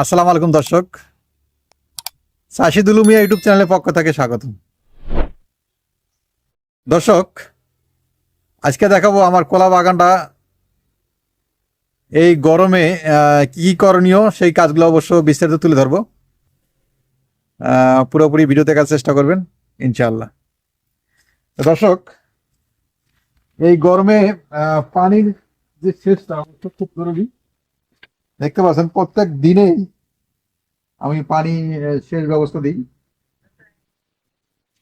আসসালামু আলাইকুম দর্শক। সাশিদুলু মিয়া ইউটিউব চ্যানেলের পক্ষ থেকে স্বাগত দর্শক, আজকে দেখাবো আমার কলা বাগানটা। এই গরমে কি করণীয় সেই কাজগুলো অবশ্য বিস্তারিত তুলে ধরবো। পুরোপুরি ভিডিও দেখার চেষ্টা করবেন, ইনশাআল্লাহ। তো দর্শক, এই গরমে পানির যে সেচটা খুব জরুরি। দেখতে পাচ্ছেন, প্রত্যেক দিনেই আমি পানি সেচ ব্যবস্থা দিই।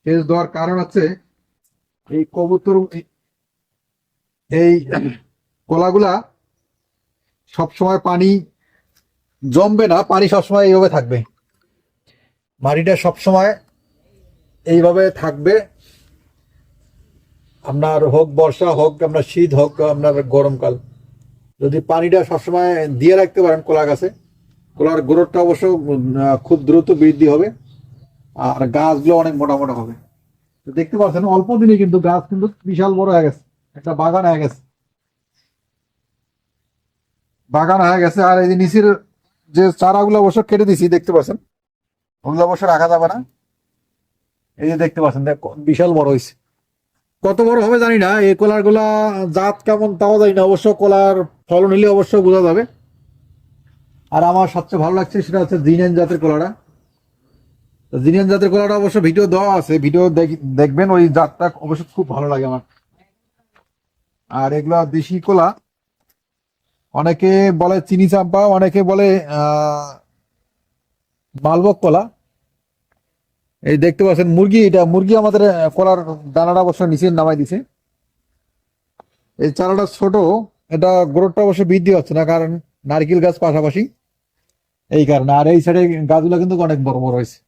সেচ দেওয়ার কারণ হচ্ছে, এই কবুতর, এই কলাগুলা সবসময় পানি জমবে না, পানি সবসময় এইভাবে থাকবে। মাটিটা সবসময় এইভাবে থাকবে। আপনার হোক বর্ষা হোক, আপনার শীত হোক, আপনার গরমকাল। যদি পানিটা সবসময় দিয়ে রাখতে পারেন কলা গাছে, কলার গ্রোথটা অবশ্য খুব দ্রুত বৃদ্ধি হবে, আর গাছগুলো অনেক মোটা মোটা হবে। দেখতে পাচ্ছেন, অল্প দিনে কিন্তু গাছ কিন্তু বিশাল বড় হয়ে গেছে, একটা বাগান হয়ে গেছে। বাগান হয়ে গেছে, আর এই যে নিচের যে চারাগুলো অবশ্য কেটে দিছি দেখতে পাচ্ছেন, ওগুলো অবশ্য রাখা যাবে না। এই যে দেখতে পাচ্ছেন, দেখ, বিশাল বড় হয়েছে। কত বড় হবে জানি না, এই কলারগুলা জাত কেমন তাও জানি না, অবশ্য কলার ফলন হলে অবশ্য বোঝা যাবে। আর আমার সবচেয়ে ভালো লাগছে সেটা হচ্ছে জিনেন জাতের কলাটা। তো জিনেন জাতের কলাটা অবশ্য ভিডিও দেওয়া আছে, ভিডিও দেখবেন, ওই জাতটা অবশ্য খুব ভালো লাগে আমার। আর এগুলা দেশি কলা, অনেকে বলে চিনি চাম্পা, অনেকে বলে মালবক কলা। এই দেখতে পাচ্ছেন, মুরগি এটা, মুরগি আমাদের কলার দানাটা অবশ্য নিচে নামাই দিছে। এই চারাটা ছোট, এটা গ্রোথটা অবশ্য বৃদ্ধি হচ্ছে না, কারণ নারকেল গাছ পাশাপাশি। এই কারণে, আর এই সাইডে গাছগুলো কিন্তু অনেক বড় বড় হয়েছে।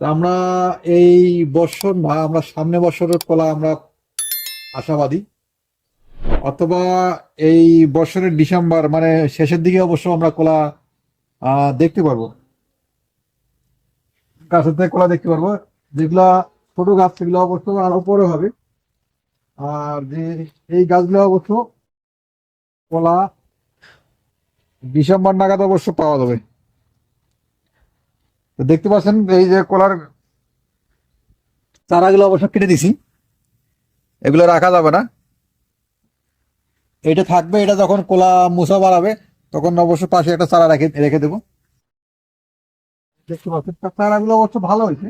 আমরা এই বছর না আমরা সামনে বছরের কলা আমরা আশাবাদী। অথবা এই বছরের ডিসেম্বর মানে শেষের দিকে অবশ্য আমরা কলা দেখতে পারব। গাছের থেকে কলা দেখতে পারব, যেগুলা ছোট গাছ সেগুলো অবশ্য আরও পরে হবে। আর যে এই গাছগুলো অবশ্য কলা ডিসেম্বর নাগাদ অবশ্য পাওয়া যাবে। তো দেখতে পাচ্ছেন এই যে কলার চারাগুলো অবশ্য কেটে দিছি। এগুলো রাখা যাবে না। এটা থাকবে, এটা যখন কোলা মুসা বাড়াবে, তখন অবশ্য পাশে একটা চারা রেখে রেখে দেবো। দেখতে পাচ্ছেন। চারাগুলো অবশ্য ভালো হয়েছে।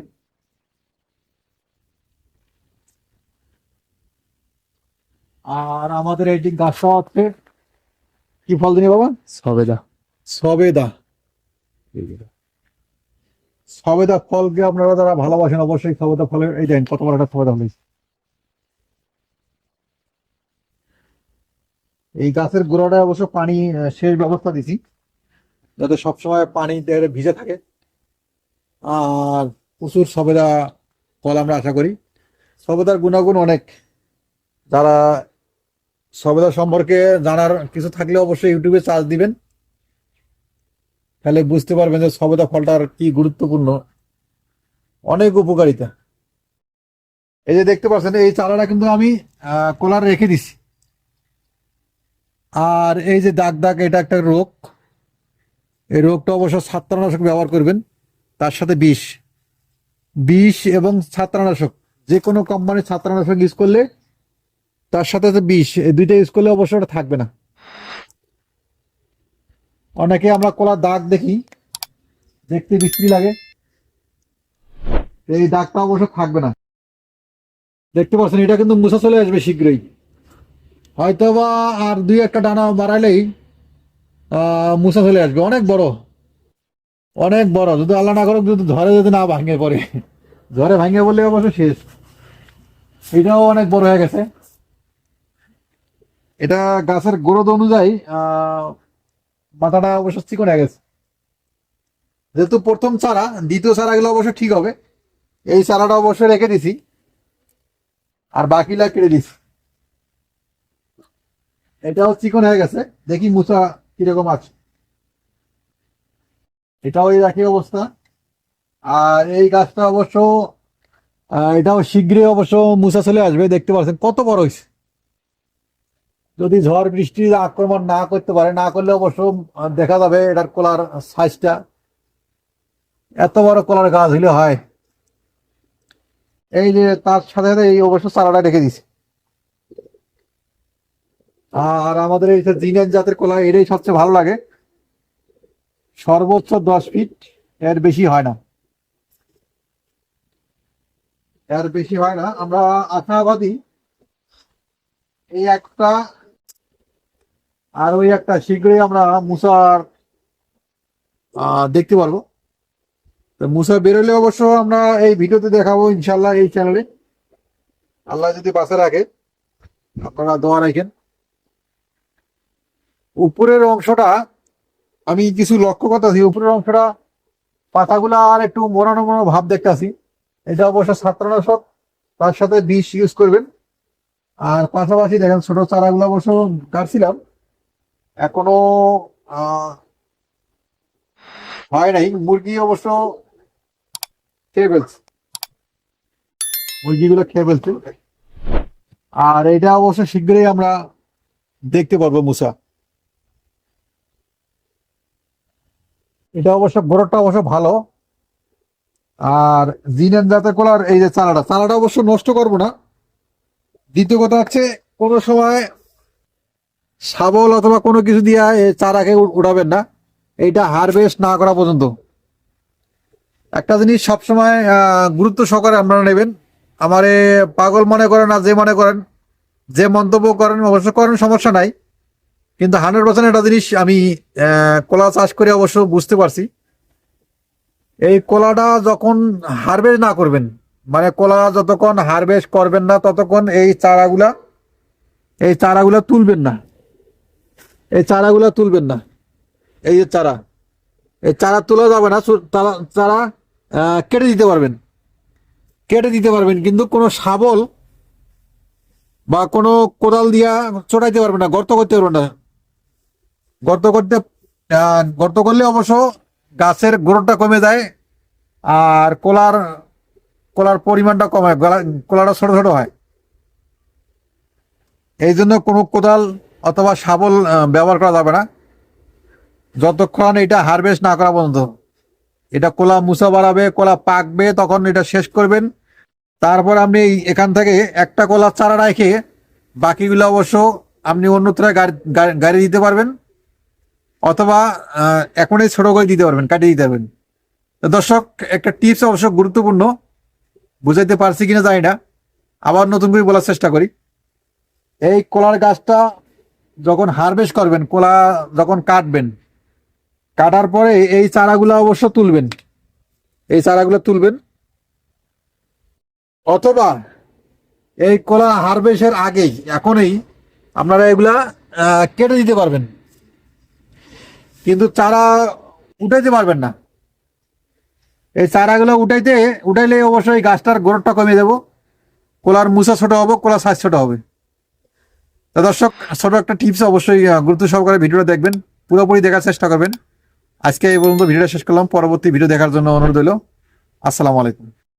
আর আমাদের এই গাছটা হচ্ছে কি ফল দিনি বাবা? সবেদা। সবেদা। সবেদা ফলকে আপনারা যারা ভালোবাসেন অবশ্যই সবেদা ফলের এই দেখেন কত বড় একটা সবেদা ফল হয়েছে। এই গাছের গোড়াটায় অবশ্য পানি সেচ ব্যবস্থা দিছি। যাতে সবসময় পানি ভিজে থাকে। আর প্রচুর সবেদা ফল আমরা আশা করি। সবেদার গুণাগুণ অনেক। যারা সবেদা সম্পর্কে জানার কিছু থাকলে অবশ্যই ইউটিউবে চার্জ দিবেন। তাহলে বুঝতে পারবেন যে সবেদা ফলটার কি গুরুত্বপূর্ণ। অনেক উপকারিতা। এই যে দেখতে পাচ্ছেন, এই চারাটা কিন্তু আমি কোলার রেখে দিছি। আর এই যে দাগ দাগ, এটা একটা রোগ। এই রোগটা অবশ্য ছত্রাকনাশক ব্যবহার করবেন। তার সাথে বিষ। বিষ এবং ছাত্রানাশক, যে কোনো কোম্পানির ছত্রাকনাশক ইউজ করলে তার সাথে বিষ, এই দুইটা ইউজ করলে অবশ্য ওটা থাকবে না। অনেকে আমরা কলার দাগ দেখি, দেখতে বিশ্রী লাগে। এই দাগটা অবশ্য থাকবে না। দেখতে পাচ্ছেন, এটা কিন্তু মুছা চলে আসবে শীঘ্রই। হয়তোবা আর দুই একটা ডানা বাড়াইলেই মুছা চলে আসবে। অনেক বড়। অনেক বড়। যদি আল্লাহ না করুক, যদি ধরে যদি না ভাঙে পড়ে ঝড়ে ভাঙে বললে অবশ্য শেষ। এটাও অনেক বড় হয়ে গেছে। এটা গাছের গ্রোথ অনুযায়ী মাথাটা অবশ্য চিকন হয়ে গেছে। যেহেতু প্রথম চারা, দ্বিতীয় চারা চারাগুলো অবশ্য ঠিক হবে। এই চারাটা অবশ্যই রেখে দিছি। আর বাকিলা কেটে দিছি। এটাও চিকন হয়ে গেছে। দেখি মুসা কীরকম আছে। এটাও এই একই অবস্থা। আর এই গাছটা অবশ্য এটাও শীঘ্রই অবশ্য মুসা চলে আসবে, দেখতে পাচ্ছেন কত বড় হয়েছে। যদি ঝড় বৃষ্টি আক্রমণ না করতে পারে, না করলে অবশ্য দেখা যাবে এটার কলার সাইজটা। এত বড় কলার গাছ হলে হয়। এই যে তার সাথে সাথে এই অবশ্য চারাটা রেখে দিছে আর আমাদের এই জিনের জাতের কলা, এটাই সবচেয়ে ভালো লাগে। সর্বোচ্চ দশ ফিট এর বেশি হয় না। এর বেশি হয় না। আমরা আশাবাদী এই একটা আর ওই একটা শীঘ্রই আমরা মুসার দেখতে পারব। তো মুসা বেরোলে অবশ্য আমরা এই ভিডিওতে দেখাবো ইনশাল্লাহ এই চ্যানেলে আল্লাহ যদি বাসে রাখে, আপনারা দোয়া রাখেন। উপরের অংশটা আমি কিছু লক্ষ্য করতেছি, উপরের অংশটা পাতাগুলা আর একটু মোড়ানো মোড়ানো ভাব দেখতেছি। এটা অবশ্য ছাত্রনাশক, তার সাথে বিষ ইউজ করবেন। আর পাশাপাশি দেখেন, ছোট চারাগুলো অবশ্য কাটছিলাম। এখনও হয় নাই। মুরগি অবশ্য খেয়ে ফেলছে। মুরগিগুলো খেয়ে ফেলছে। আর এটা অবশ্য শীঘ্রই আমরা দেখতে পারব, মুসা। এটা অবশ্য গোড়টা অবশ্য ভালো। আর জিনেন জাতের কলার, এই যে চারাটা চারাটা অবশ্য নষ্ট করব না। দ্বিতীয় কথা হচ্ছে, কোনো সময় শাবল অথবা কোনো কিছু দিয়ে চারাকে উঠাবেন না। এইটা হারভেস্ট না করা পর্যন্ত। একটা জিনিস সবসময় গুরুত্ব সহকারে আপনারা নেবেন। আমারে পাগল মনে করেন আর যে মনে করেন। যে মন্তব্য করেন, অবশ্য করেন, সমস্যা নাই। কিন্তু হান্ড্রেড পার্সেন্ট একটা জিনিস আমি কলা চাষ করে অবশ্য বুঝতে পারছি। এই কলাটা যখন হারভেস্ট না করবেন মানে কলা যতক্ষণ হারভেস্ট করবেন না, ততক্ষণ এই চারাগুলা এই চারাগুলা তুলবেন না। এই চারাগুলা তুলবেন না। এই যে চারা, এই চারা তোলা যাবে না চারা কেটে দিতে পারবেন। কেটে দিতে পারবেন, কিন্তু কোনো শাবল বা কোনো কোদাল দিয়া চড়াইতে পারবেন না, গর্ত করতে পারবেন না। গর্ত করতে গর্ত করলে অবশ্য গাছের গোড়টা কমে যায় আর কলার কলার পরিমাণটা গলা- কলাটা ছোট ছোট হয়। এই জন্য কোনো কোদাল অথবা শাবল ব্যবহার করা যাবে না। যতক্ষণ এটা হারভেস্ট না করা পর্যন্ত। এটা কোলা মুসা বাড়াবে, কোলা পাকবে, তখন এটা শেষ করবেন। তারপর আপনি এখান থেকে একটা কলা চারা রেখে বাকিগুলো অবশ্য আপনি অন্যত্র গাড়ি দিতে পারবেন। অথবা এখনই ছোট করে দিতে পারবেন, কাটিয়ে দিতে পারবেন। দর্শক, একটা টিপস অবশ্য গুরুত্বপূর্ণ, বুঝাইতে পারছি কিনা জানি না, আবার নতুন করে বলার চেষ্টা করি। এই কলার গাছটা যখন হারভেস্ট করবেন, কলা যখন কাটবেন, কাটার পরে এই চারাগুলো অবশ্য তুলবেন। এই চারাগুলো তুলবেন। অথবা, এই কলা হারভেস্টের আগেই, এখনই আপনারা এগুলা কেটে দিতে পারবেন। কিন্তু চারা উঠাইতে পারবেন না। এই চারাগুলো উঠাইতে, উঠাইলে অবশ্যই গাছটার গোড়টা কমিয়ে দেবো। কোলার মুসা ছোট হবে, কোলার সাইজ ছোট হবে। তো দর্শক, ছোট একটা টিপস অবশ্যই গুরুত্ব সহকারে ভিডিওটা দেখবেন, পুরোপুরি দেখার চেষ্টা করবেন। আজকে এই পর্যন্ত ভিডিওটা শেষ করলাম, পরবর্তী ভিডিও দেখার জন্য অনুরোধ হলো আসসালামু আলাইকুম।